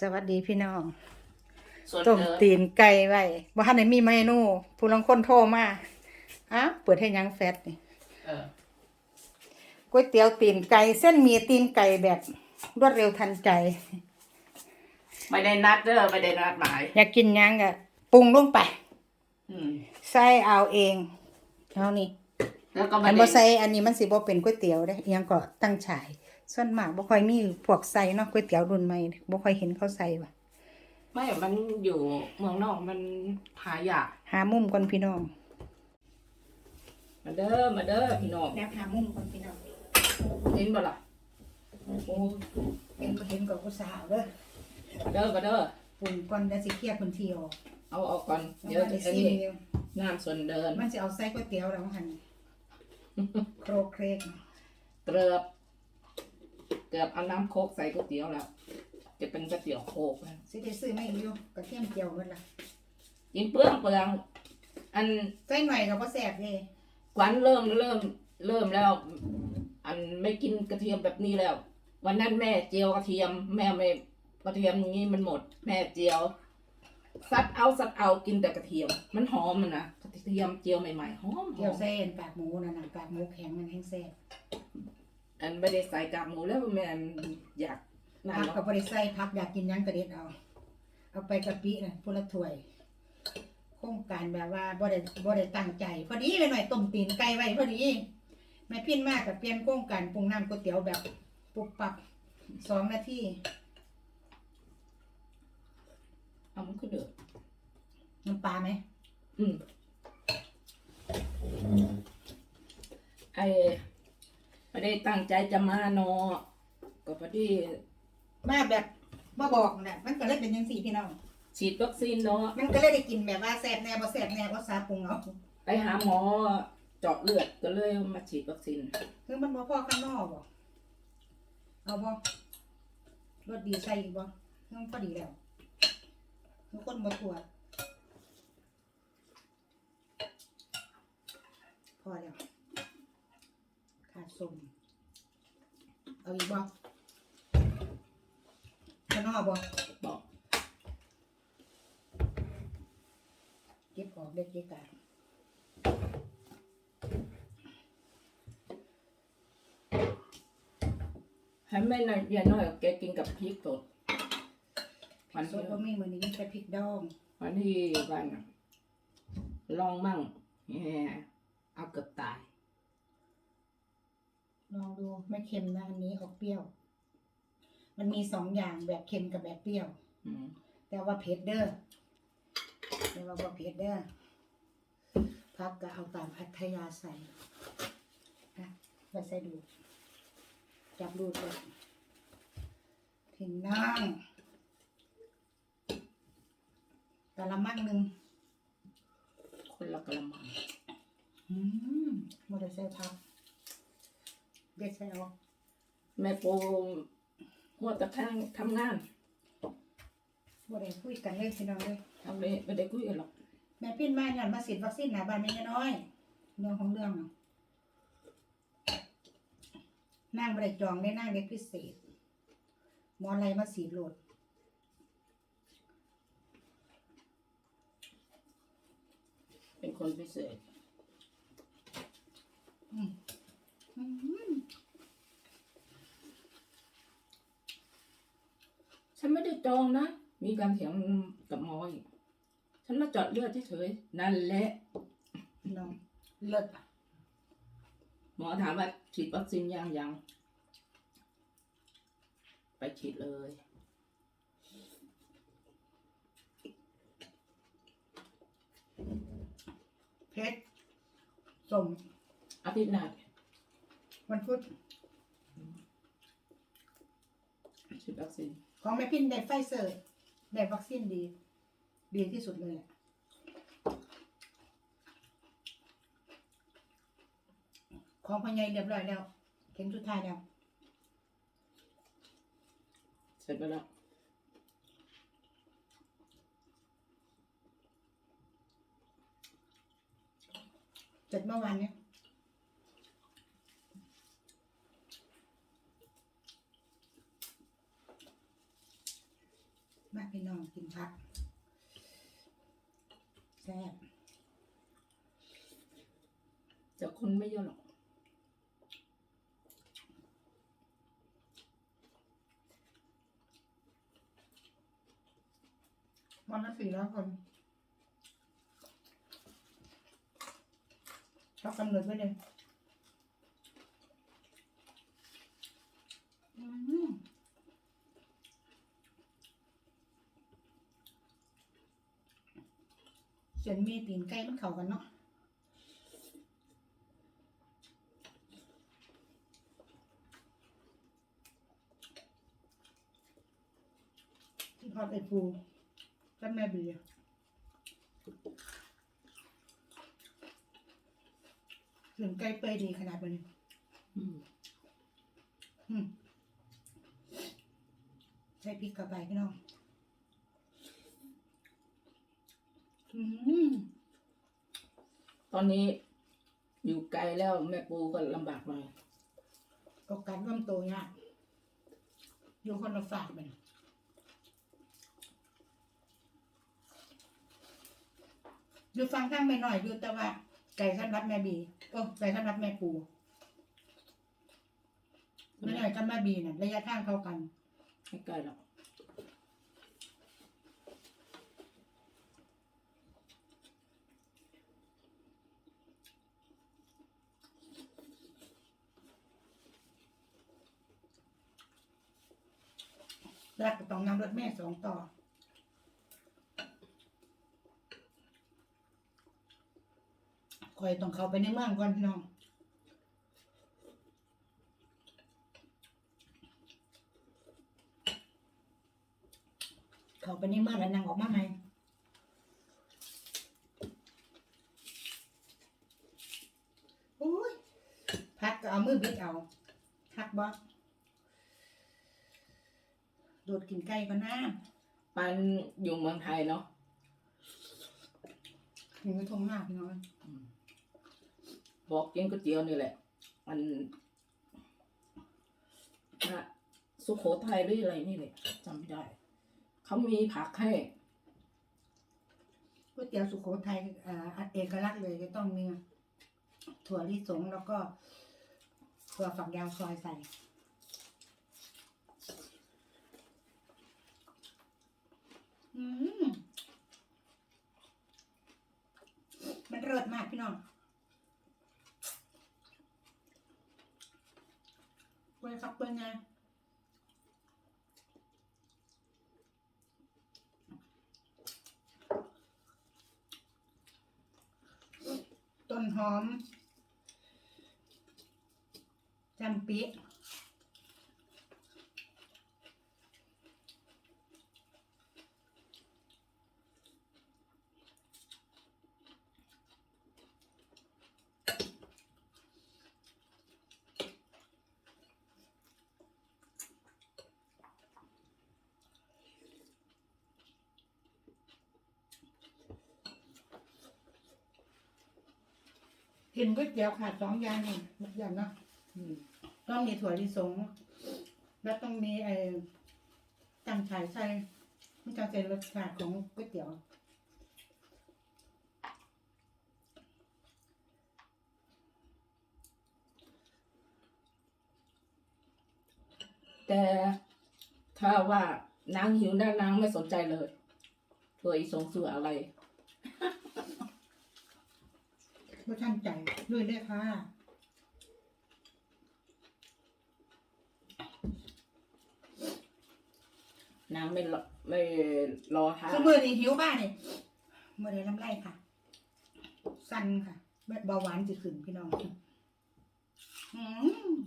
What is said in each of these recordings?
สวัสดีพี่น้องส่วนต้มเดิมตีนไก่ไว้บ่ทันได้มีเมนูผู้ลางคนโทรมาอ้าวเปิดให้หยังแฟตนี่เออก๋วยเตี๋ยวตีนไก่เส้นหมี่ตีนไก่แบบรวดเร็วทันใจ ไม่ได้นัดเด้อไม่ได้นัดหมาย อยากกินหยังก็ปรุงลงไปอืม ใส่เอาเองเอานี่แล้วก็ไม่อันได้บ่ใส่อันนี้มันสิบ่เป็นก๋วยเตี๋ยวเด้อิหยังก็ตั้งฉาย ส่วนมากบ่ค่อยมีพวกใส่เนาะก๋วยเตี๋ยวรุ่นใหม่บ่ค่อยเห็นเขาใส่ว่ะไม่มันอยู่เมืองนอกมันหายากหามุมก่อนพี่น้อง มาเด้อมาเด้อพี่น้องแนบหามุมก่อนพี่น้องเห็นบ่ล่ะโอ้เห็นก็เห็นก็ผู้สาวเด้อมาเด้อมาเด้อปรุงก่อนแล้วสิเคลียร์พื้นที่ออกเอาออกก่อนเดี๋เดี๋ยยววจะอันซีนี้เดียวน้ำส่วนเดินมันจะเอาใส่ก๋วยเตี๋ยวแล้วมันหันโครกเครกเกลือบ เกลือบเอาน้ำโคกใส่ก๋วยเตี๋ยวแล้ว จะเป็นก๋วยเตี๋ยวโคกนะสิได้ซื้อไม่อยู่กระเทียมเจียวหมดละยิงเปลืองเปลือง อันใส่หน่อยก็บ่แซ่บเด้ขวัญเริ่มเริ่มเริ่มแล้ว อันไม่กินกระเทียมแบบนี้แล้ว วันนั้นแม่เจียวกระเทียม แม่ไม่กระเทียมอย่างนี้มันหมด แม่เจียวซัดเอาซัดเอากินแต่กระเทียม มันหอมมันนะกระเทียมเจียวใหม่ๆหอมหเจียอวมใส่อันกากหมูนั่นน่ะกากหมูแข็งมันแห้งแซ่บ อันไม่ได้ใส่กากหมูแล้วแม่อยากนั่นผักเนาะก็บ่ได้ใส่ผักอยากกินหยังก็เด็ดเอา เอาไปกะปิน่ะพุ่นละถ้วย โครงการแบบว่าบ่ได้บ่ได้ตั้งใจ พอดีไปหน่อยต้มตีนไก่ไว้พอดีแม่พินมากกับเปลี่ยนโครงการปรุงน้ำก๋วยเตี๋ยวแบบปุบปับสองนาทีเอามันก็เดือดน้ำปลาไหมอืมไอ ไม่ได้ตั้งใจจะมาเนอะก็พอดีมาแบบบ่บอกน่ะมันก็เลยเป็นจังซี่พี่น้อง ฉีดวัคซีนเนาะมันก็เลยได้กินแบบว่าแซ่บแน่บ่แซ่บแน่ว่าซาปรุงเอาไปหาหมอเจาะเลือดก็เลยมาฉีดวัคซีนคือมันบ่พอข้างนอกบ่เอาบ่รสดีใส่อีกบ่มันพอดีแล้วทุกคนบ่ทั่วพอแล้วขาด สมเอาอีกบ่ข้างนอกบ่บอกเก็บออกเด็ดเก็บกลางให้แม่หน่อยยายน้อยแกกินกับพริกสดวันสที่ดบ่มีมื้อนี้มีแต่พริกดองวันที่วันน่ะลองมั่งแหมเอาเกือบตาย ลองดูไม่เค็มนะอันนี้ออกเปรี้ยว มันมีสองอย่างแบบเค็มกับแบบเปรี้ยวอืมแต่ว่าเผ็ดเด้อแต่ว่าบ่เผ็ดเด้อพักก็เอาตามอัธยาศัยนะไปใส่ดูจับดูดเลยถึงนั่งกะละมังหนึ่งคนละกระมังอืมบ่ได้ใส่พัก เด็ดใส่เอาแม่ปูหัวตะข้างทำงานบ่ได้คุยกันเลยพี่น้องเลยทำเลยไม่ได้คุยกันหรอกแม่พินมาหย่อนมาฉีดวัคซีนหนาบ้านแม่น้อยเรื่องของเรื่องน่ะนั่งบริจองได้นั่งเด็กพิเศษหมออะไรมาสีดโหลดเป็นคนพิเศษ อืมอืม ฉันไม่ได้ จองนะ มีการเถียงกับหมออีกฉันมาเจาะเลือดเฉยๆนั่นแหละน้องเลิศหมอถามว่าฉีดวัคซีนยังยัง ไปฉีดเลยเพชรสมอาทิตย์หน้าวันพุธฉีดวัคซีน ของแม่พินได้ไฟเซอร์ได้วัคซีนดี ดีที่สุดเลยแหละของพ่อใหญ่เรียบร้อยแล้ว เข็มสุดท้ายแล้ว เสร็จไปแล้วเสร็จเมื่อวานเนี้ย มาพี่น้อง กินผักแซ่บแต่คนไม่เยอะหรอกวันละสี่ร้อยคนชอบกำหนดไว้เลยอืมเส้นห มีตีนไก่มันเข้ากันเนาะที่ทอดไอ้ปูกับแม่เบียร์ถึงไก่เปื่อยดีขนาดนี้อืมอืมใส่พริกเข้าไปพี่น้องอืม ตอนนี้อยู่ไกลแล้วแม่ปูก็ลำบากหน่อยก็การร่วมตัวยากอยู่คนละฝากมันอยู่ฟังข้างไม่หน่อยอยู่แต่ว่า ไก่ขั้นรับแม่บีโอ้ไก่ขั้นรับแม่ปูไม่หน่อยกับแม่บีน่ะระยะทางเท่ากัน ไม่ไกลหรอก แล้วก็ต้องนำรถแม่สองต่อ คอยต้องเข้าไปในเมืองก่อนพี่น้องเข้าไปในเมืองแล้วนั่งออกมาไหมโอ้ยพักก็เอามือบิดเอาพักบ่โดด กินไก่ก็น่าปันอยู่เมืองไทยเนาะถึงไปทงหน้าพี่น้องบอกกินก๋วยเตี๋ยวนี่แหละ มันอะสุโขทัยหรืออะไรนี่แหละจำไม่ได้ เขามีผักให้ก๋วยเตี๋ยวสุโขทัยอ่าเอกลักษณ์เลยก็ต้องมีถั่วลิสงแล้วก็ถั่วฝักยาวซอยใส่ อืมมันเลิศมากพี่น้องเวยครับเว้ยไงต้นหอมจำปี กินก๋วยเตี๋ยวขาดสองอย่างนี่อย่างเนาะอืมต้องมีถั่วลิสง แล้วต้องมีไอ้ตังฉายใส่มันจะเป็นรสชาติของก๋วยเตี๋ยวแต่ถ้าว่านางหิวนะนางไม่สนใจเลยตัวอีสงสืออะไร ไม่ช่างใจด้วยเลยค่ะนางไม่รอไม่รอทาสมือนี่หิวบ้านนี่เมื่อไรลำไรค่ะ สั้นค่ะเบาหวานจะขึ้นพี่น้องอืม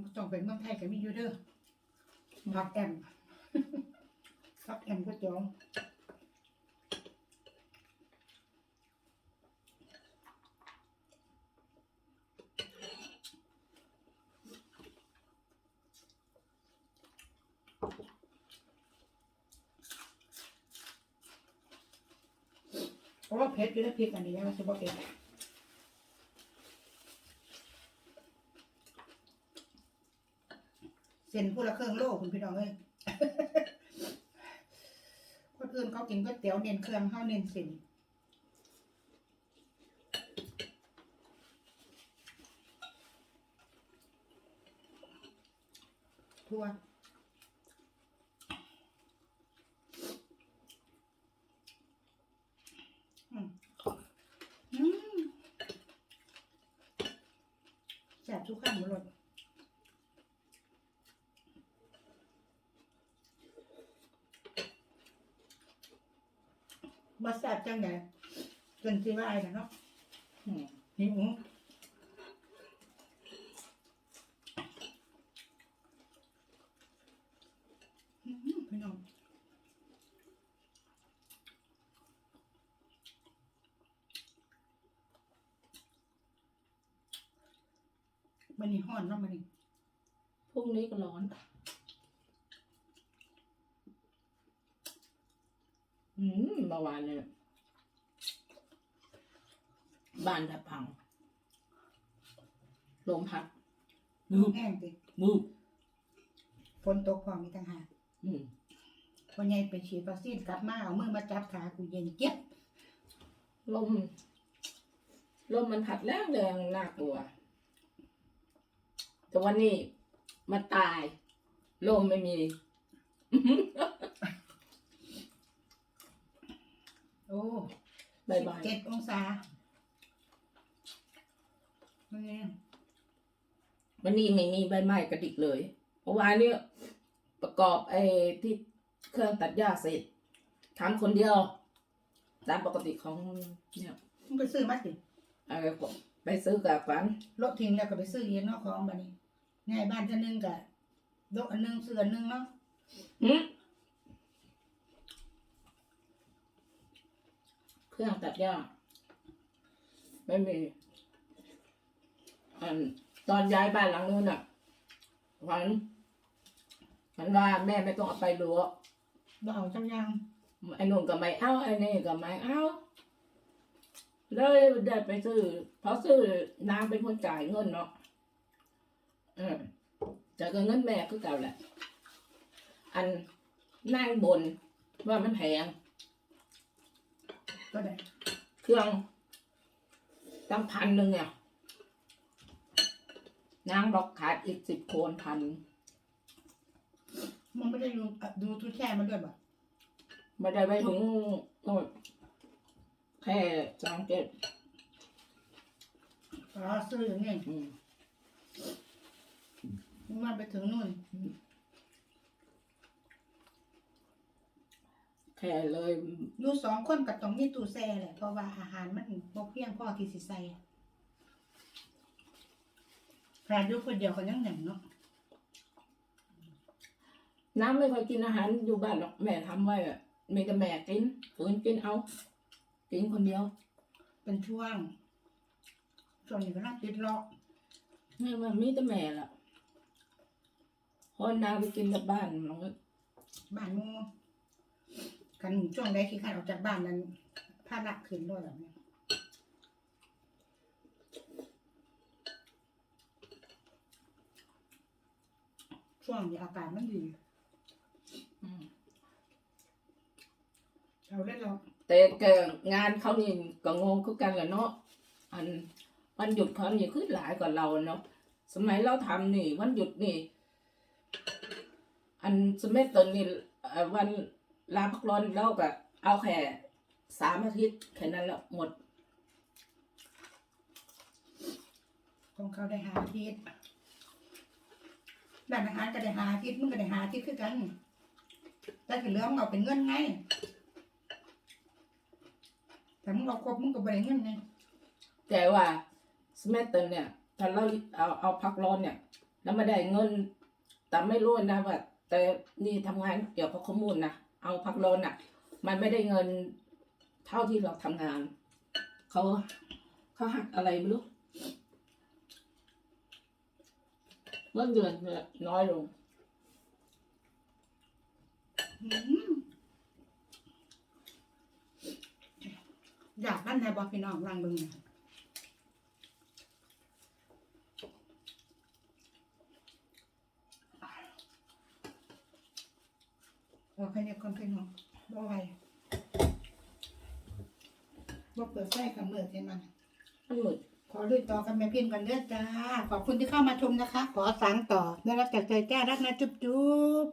มันต้องเป็นเมืองไทยกัมีอยู่เด้อผักแอมผักแอมก็จองเพราะว่าเพชรอยู่แล้วพรกอันนี้ไม่ใช่ว่าเพช ส้นผู้ละเครื่องโลกคุณพี่น้องเอ้ยคนอื่นเขากินก๋วยเตี๋ยวเน้นเครื่องเข้าเน้นเส้นทั่วอืมแสบทุกขั้นหมดเลย มาแสบจังไงจนที่ว่าไอ้นะเนาะอืมหิวอืมพี่น้องมันนี่ห้อนเนาะมันนี่พรุ่งนี้ก็ร้อน อืมเมื่อวานเนี่ยบ้านจะพัง ลมพัดมืบแห้งติมืบฝนตกพร้อมมีต่างหากอืมวันใหญ่ไปฉีดวัคซีนกลับมาเอามือมาจับขากูเย็นเจี๊ยบลม ลมมันพัดแรงแรงน่ากลัว แต่วันนี้มันตาย ลมไม่มี โอ้บายบายเจ็ดองศานี่วันนี้ไม่มีใบไม้กระดิกเลยเพราะว่าเนี่ยประกอบไอ้ที่เครื่องตัดหญ้าเสร็จทำคนเดียวตามปกติของเนี่ยมึงไปซื้อมาสิเออไปซื้อกับฝันรถทิ้งแล้วก็ไปซื้อเองเนาะของบัดนี้ง่ายบ้านเท่านึงกะรถอันนึงซื้ออันนึงเนาะหึ เครื่องตัดหญ้าไม่มีอันตอนย้ายบ้านหลังนู้นอะฝันฝันว่าแม่ไม่ต้องเอาไปรั้วบ่เอาจังยังไอ้นุ่นก็ไม่เอาไอ้นี่ก็ไม่เอาเลยได้ไปซื้อเพราะซื้อนางเป็นคนจ่ายเงินเนาะเออแต่ก็เงินแม่คือเก่าแหละ อันนั่งบนว่ามันแพง ก็ได้เครื่องตั้งพันหนึ่งเนี่ยนางบอกขาดอีกสิบโคนพันมึงไม่ได้ดูอะดูทุกแช่มันด้วยบ่ไม่ได้ไปถึงโน่นแค่สามเจ็ดอ๋อซื้ออย่างนี้อืมมึงมาไปถึงนู่น แค่เลยอยู่สองคนก็ต้องมีตู้แช่แหละเพราะว่าอาหารมันบ่เพียงพอที่สิใส่ขนาดอยู่คนเดียวก็ยังหนึ่งเนาะน้ำไม่ค่อยกินอาหารอยู่บ้านหรอกแม่ทำไว้อะมีแต่แม่กินฝืนกินเอา กินคนเดียว เป็นช่วงช่วงนี้ก็น่าติดเลาะนี่มันมีแต่แม่ละพอนาไปกินกับบ้านมันก็บ้านหมู กันช่วงใดขี้ขันออกจากบ้านนั้นผ้าละขึ้นด้วยแบบนี้ช่วงนี้อากาศมันดีอืมเราเล่นเราแต่แกงานเขานี่ก็งงคือกันแหละเนาะอันวันหยุดเขานี่คือหลายกว่าเราเนาะสมัยเราทำนี่ วันหยุดนี่ อันสมัยตอนนี่เอ่อวัน ลาพักร้อนเราก็เอาแค่สามอาทิตย์แค่นั้นแหละหมดของเขาได้หาอาทิตย์ด้านอาหารก็ได้หาอาทิตย์มึงก็ได้หาอาทิตย์คือกันแต่ที่เหลือมึงเอาเป็นเงินไงแต่มึงเอาครบมึงก็บริเงินไงแต่ว่าสมัยตอนเนี่ยถ้าเราเอาเอาพักร้อนเนี่ย แล้วไม่ได้เงิน แต่ไม่รู้นะว่าแต่นี่ทำงานเกี่ยวกับข้อมูลนะ เอาพักร้อนอะ มันไม่ได้เงินเท่าที่เราทำงาน เขาเขาหักอะไรไม่รู้เงินเดือนน้อยลงอืมอยากนได้บอกพี่น้องลองบิ่งนะเอาแค่นี้คนพี่น้องบ่ไหว บ่เปิดไฟกับมือเห็นมันมันมืดขอลุยต่อกันแม่พิมพ์กันเด้อจ้า ขอบคุณที่เข้ามาชมนะคะ ขอสั่งต่อแล้วรักจากใจจ้ารักนะจุ๊บจุ๊บ